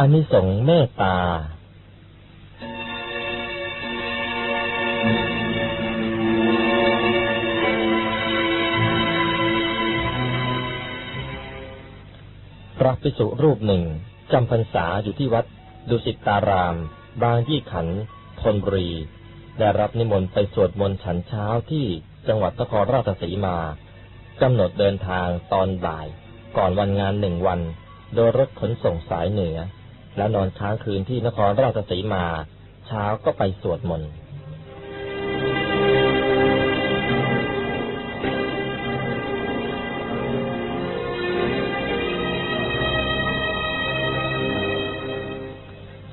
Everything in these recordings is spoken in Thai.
อานิสงส์เมตตา ระภิกษุรูปหนึ่งจำพรรษาอยู่ที่วัด ดุสิตาราม บางยี่ขันธ์ธนบุรี ได้รับนิมนต์ไปสวดมนต์ฉันเช้าที่จังหวัดนครราชสีมากำหนดเดินทางตอนบ่าย ก่อนวันงานหนึ่งวัน โดยรถขนส่งสายเหนือ และนอนค้างคืนที่นครราชสีมา เช้าก็ไปสวดมนต์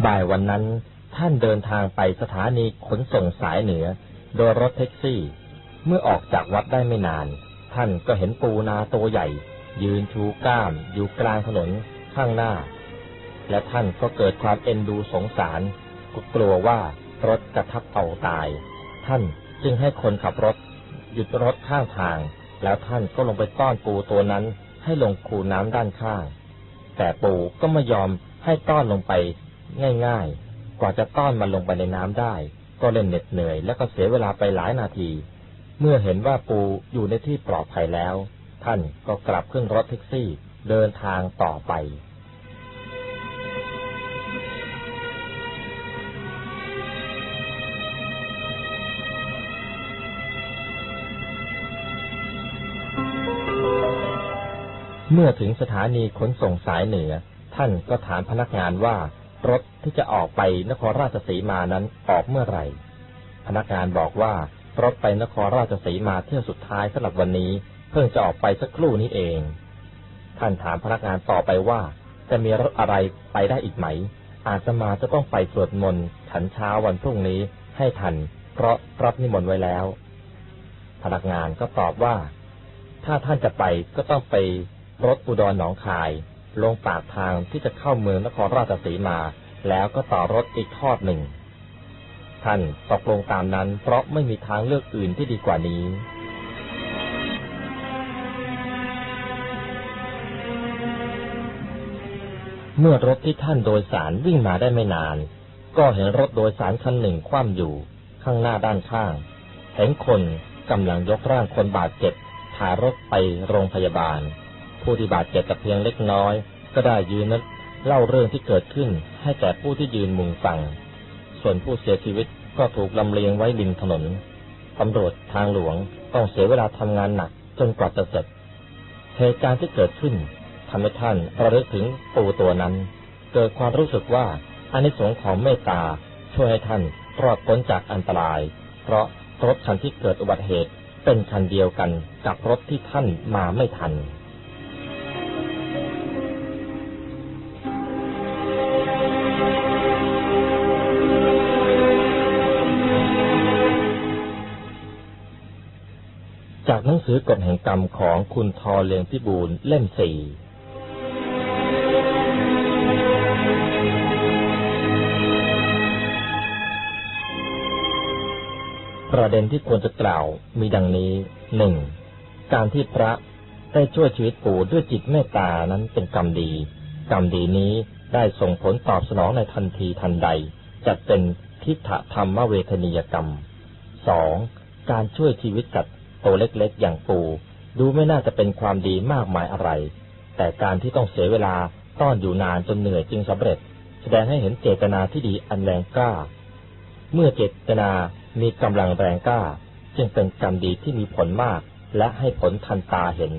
บ่ายวันนั้นท่านเดินทางไปสถานีขนส่งสายเหนือ โดยรถแท็กซี่ เมื่อออกจากวัดได้ไม่นาน ท่านก็เห็นปูนาตัวใหญ่ ยืนชูก้ามอยู่กลางถนนข้างหน้า และท่านก็เกิดความเอ็นดูสงสารกกลัวว่ารถจะทับเอาตาย ท่านจึงให้คนขับรถ หยุดรถข้างทาง แล้วท่านก็ลงไปต้อนปูตัวนั้นให้ลงคูน้ำด้านข้าง แต่ปูก็ไม่ยอมให้ต้อนลงไป ง่ายๆ กว่าจะต้อนมันลงไปในน้ำได้ ก็เล่นเหน็ดเหนื่อย และก็เสียเวลาไปหลายนาที เมื่อเห็นว่าปูอยู่ในที่ปลอดภัยแล้ว ท่านก็กลับขึ้นรถแท็กซี่เดินทางต่อไปเมื่อถึงสถานีขนส่งสายเหนือ ท่านก็ถามพนักงานว่า รถที่จะออกไปนครราชสีมานั้นออกเมื่อไหร่ พนักงานบอกว่ารถไปนครราชสีมาเที่ยวสุดท้ายสำหรับวันนี้ เพิ่งจะออกไปสักครู่นี้เอง ท่านถามพนักงานต่อไปว่า จะมีรถอะไรไปได้อีกไหม อาตมาจะต้องไปสวดมนต์ฉันเช้าวันพรุ่งนี้ให้ทัน เพราะรับนิมนต์ไว้แล้ว พนักงานก็ตอบว่า ถ้าท่านจะไปก็ต้องไปรถอุดรหนองคาย ลงปากทางที่จะเข้าเมืองนครราชสีมา แล้วก็ต่อรถอีกทอดหนึ่ง ท่านตกลงตามนั้นเพราะไม่มีทางเลือกอื่นที่ดีกว่านี้เมื่อรถที่ท่านโดยสารวิ่งมาได้ไม่นาน ก็เห็นรถโดยสารคันหนึ่งคว่ำอยู่ ข้างหน้าด้านข้าง เห็นคนกำลังยกร่างคนบาดเจ็บพารถไปโรงพยาบาล ผู้ที่บาดเจ็บแต่เพียงเล็กน้อย ก็ได้ยืนนั้นเล่าเรื่องที่เกิดขึ้นให้แก่ผู้ที่ยืนมุงฟัง ส่วนผู้เสียชีวิตก็ถูกลำเลียงไว้ริมถนนตำรวจทางหลวงต้องเสียเวลาทำงานหนักจนกว่าจะเสร็จ เหตุการณ์ที่เกิดขึ้นทำให้ท่านระลึกถึงปู่ตัวนั้น เกิดความรู้สึกว่าอานิสงส์ของเมตตาช่วยให้ท่านรอดพ้นจากอันตราย เพราะรถคันที่เกิดอุบัติเหตุเป็นคันเดียวกันกับรถที่ท่านมาไม่ทัน จากหนังสือกฎแห่งกรรมของคุณทอเลียงพิบูลเล่มสี่ประเด็นที่ควรจะกล่าวมีดังนี้หนึ่งการที่พระได้ช่วยชีวิตปู่ด้วยจิตเมตตานั้นเป็นกรรมดี กรรมดีนี้ได้ส่งผลตอบสนองในทันทีทันใดจัดเป็นทิฏฐธรรมเวทนียกรรมสองการช่วยชีวิตสัตว ตัวเล็กๆ อย่างปู ดูไม่น่าจะเป็นความดีมากมายอะไร แต่การที่ต้องเสียเวลาต้อนอยู่นานจนเหนื่อยจึงสำเร็จ แสดงให้เห็นเจตนาที่ดีอันแรงกล้า เมื่อเจตนามีกำลังแรงกล้า จึงเป็นกรรมดีที่มีผลมาก และให้ผลทันตาเห็น